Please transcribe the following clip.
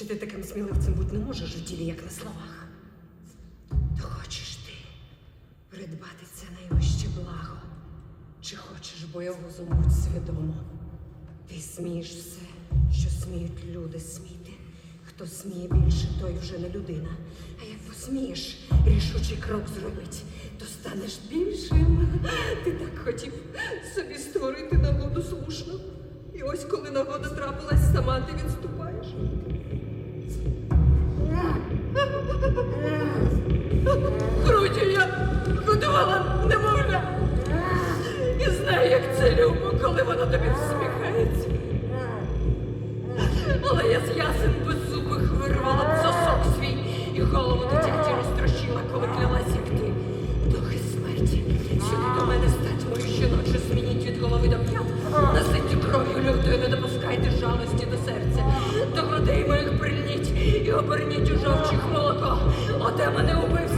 Чи ти таким сміливцем бути не можеш у тілі, як на словах? То хочеш ти придбати це найвище благо? Чи хочеш боягузом будь свідомо? Ти смієш все, що сміють люди сміти. Хто сміє більше, той вже не людина. А як посмієш рішучий крок зробить, то станеш більшим. Ти так хотів собі створити нагоду слушну. І ось коли нагода трапилась, сама ти відступаєш. Це любо, коли воно тобі всміхається. Але я з ясен беззубих вирвала б свій і голову дитяті розтрощила, коли клялась, як ти. Духи смерті, сюди до мене стать мою щоночі змініть від голови до п'ят. Наситі кров'ю лютою, не допускайте жалості до серця. До грудей моїх прильніть і оберніть у жовчих молоко. Оте мене убивство,